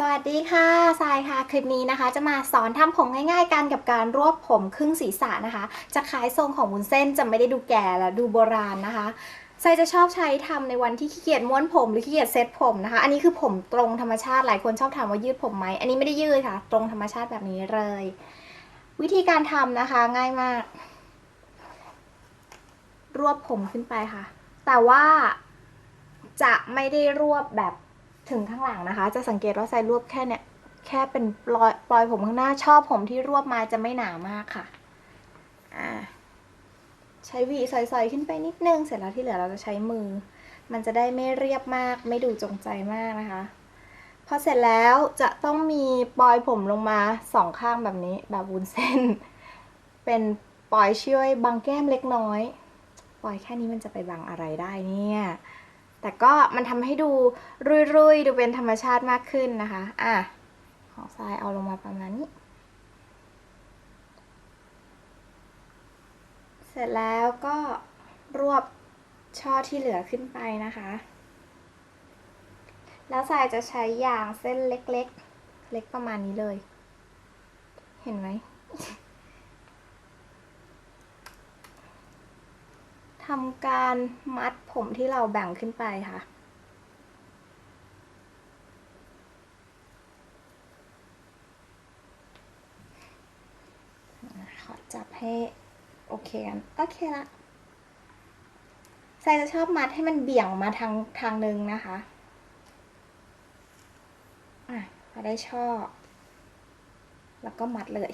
สวัสดีค่ะทรายค่ะ คลิปนี้นะคะ จะมาสอนทำผมง่ายๆกันกับการรวบผมครึ่งศีรษะนะคะ จะคล้ายทรงของวุ้นเส้นจะไม่ได้ดูแก่และดูโบราณนะคะทรายจะชอบใช้ทำในวันที่ขี้เกียจม้วนผมหรือขี้เกียจเซ็ตผมนะคะ อันนี้คือผมตรงธรรมชาติหลายคนชอบถามว่ายืดผมไหม อันนี้ไม่ได้ยืดค่ะ ตรงธรรมชาติแบบนี้เลย วิธีการทำนะคะง่ายมาก รวบผมขึ้นไปค่ะ แต่ว่าจะไม่ได้รวบแบบ ถึงข้างหลังนะคะ จะสังเกตว่าใส่รวบแค่เนี่ยแค่เป็นปลอยปลอยผมข้างหน้าชอบผมที่รวบมาจะไม่หนามากค่ะอ่าใช้หวีซอยๆขึ้นไปนิดนึง เสร็จแล้วที่เหลือเราจะใช้มือ มันจะได้ไม่เรียบมาก ไม่ดูจงใจมากนะคะ พอเสร็จแล้วจะต้องมีปลอยผมลงมาสองข้างแบบนี้แบบวุ้นเส้น เป็นปลอยช่วยบังแก้มเล็กน้อย ปลอยแค่นี้มันจะไปบังอะไรได้เนี่ย แต่ก็มันทำให้ดูรุยๆ ดูเป็นธรรมชาติมากขึ้นนะคะ อะ ของทรายเอาลงมาประมาณนี้ เสร็จแล้วก็รวบช่อที่เหลือขึ้นไปนะคะ แล้วทรายจะใช้ยางเส้นเล็กๆ เล็กประมาณนี้เลย เห็นไหม ทำการมัดผมที่เราแบ่งขึ้นไปค่ะ ขอจับให้โอเคกันโอเคละไซจะชอบมัดให้มันเบี่ยงมาทางทางนึงนะคะอะพอได้ช่อแล้วก็มัดเลย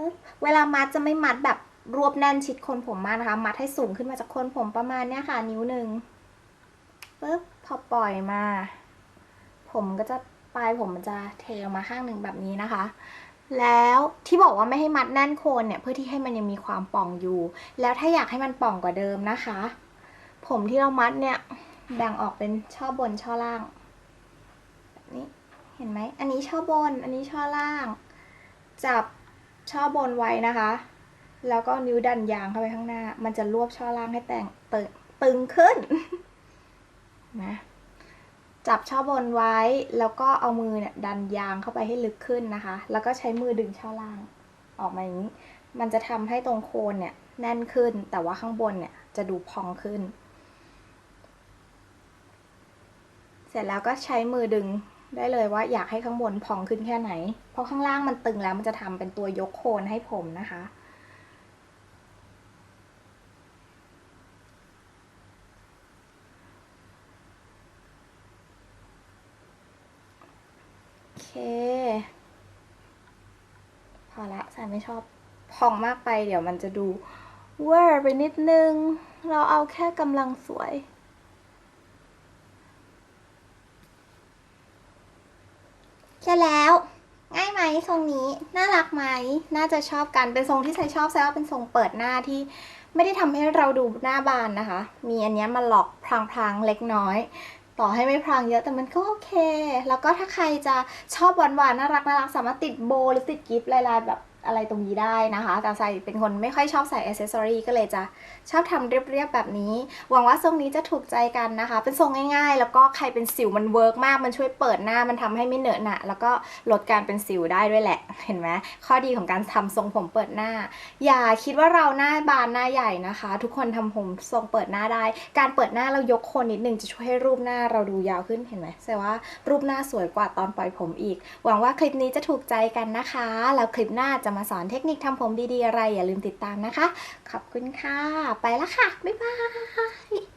ปึ๊บเวลามัดจะไม่มัดแบบรวบแน่นชิดโคนผมมากนะคะ มัดให้สูงขึ้นมาจากโคนผมประมาณเนี้ยค่ะ นิ้วหนึ่งปึ๊บพอปล่อยมา ผมก็จะปลายผมมันจะเทออกมาข้างหนึ่งแบบนี้นะคะ แล้วที่บอกว่าไม่ให้มัดแน่นโคนเนี่ยเพื่อที่ให้มันยังมีความป่องอยู่ แล้วถ้าอยากให้มันป่องกว่าเดิมนะคะ ผมที่เรามัดเนี่ยแบ่งออกเป็นช่อบนช่อล่างแบบนี้เห็นไหมอันนี้ช่อบน อันนี้ช่อล่าง จับ ช่อบนไว้นะคะ แล้วก็นิ้วดันยางเข้าไปข้างหน้า มันจะรวบช่อล่างให้แต่งตึงตึงขึ้นนะจับช่อบนไว้แล้วก็เอามือเนี่ยดันยางเข้าไปให้ลึกขึ้นนะคะ แล้วก็ใช้มือดึงช่อล่าง ออกมาอย่างนี้ มันจะทำให้ตรงโคนเนี่ยแน่นขึ้น แต่ว่าข้างบนเนี่ยจะดูพองขึ้น เสร็จแล้วก็ใช้มือดึง ได้เลยว่าอยากให้ข้างบนพองขึ้นแค่ไหน เพราะข้างล่างมันตึงแล้วมันจะทำเป็นตัวยกโคนให้ผมนะคะ โอเค พอละสายไม่ชอบพองมากไปเดี๋ยวมันจะดูเวอร์ไปนิดนึง เราเอาแค่กำลังสวย แค่แล้ว ง่ายไหมทรงนี้น่ารักไหมน่าจะชอบกันเป็นทรงที่ใส่ชอบแซว่าเป็นทรงเปิดหน้าที่ไม่ได้ทำให้เราดูหน้าบานนะคะ มีอันเนี้ยมาหลอกพรางๆเล็กน้อย ต่อให้ไม่พรางเยอะแต่มันก็โอเค แล้วก็ถ้าใครจะชอบหวานๆน่ารักน่ารักสามารถติดโบหรือติดกิฟต์ลายๆแบบ อะไรตรงนี้ได้นะคะแต่ใส่เป็นคนไม่ค่อยชอบใส่อ c เซสซอรีก็เลยจะชอบทำเรียบๆแบบนี้ หวังว่าทรงนี้จะถูกใจกันนะคะ เป็นทรงง่ายๆ แล้วก็ใครเป็นสิวมันเวิร์กมาก มันช่วยเปิดหน้า มันทำให้ไม่เหนอะหนะ แล้วก็ลดการเป็นสิวได้ด้วยแหละ เห็นไหม ข้อดีของการทำทรงผมเปิดหน้า อย่าคิดว่าเราหน้าบานหน้าใหญ่นะคะ ทุกคนทำผมทรงเปิดหน้าได้ การเปิดหน้าเรายกโคนนิดนึงจะช่วยให้รูปหน้าเราดูยาวขึ้น เห็นไหมแสดงว่ารูปหน้าสวยกว่าตอนปล่อยผมอีก หวังว่าคลิปนี้จะถูกใจกันนะคะ แล้วคลิปหน้าจะจะมาสอนเทคนิคทำผมดีๆอะไร อย่าลืมติดตามนะคะ ขอบคุณค่ะ ไปละค่ะ บ๊ายบาย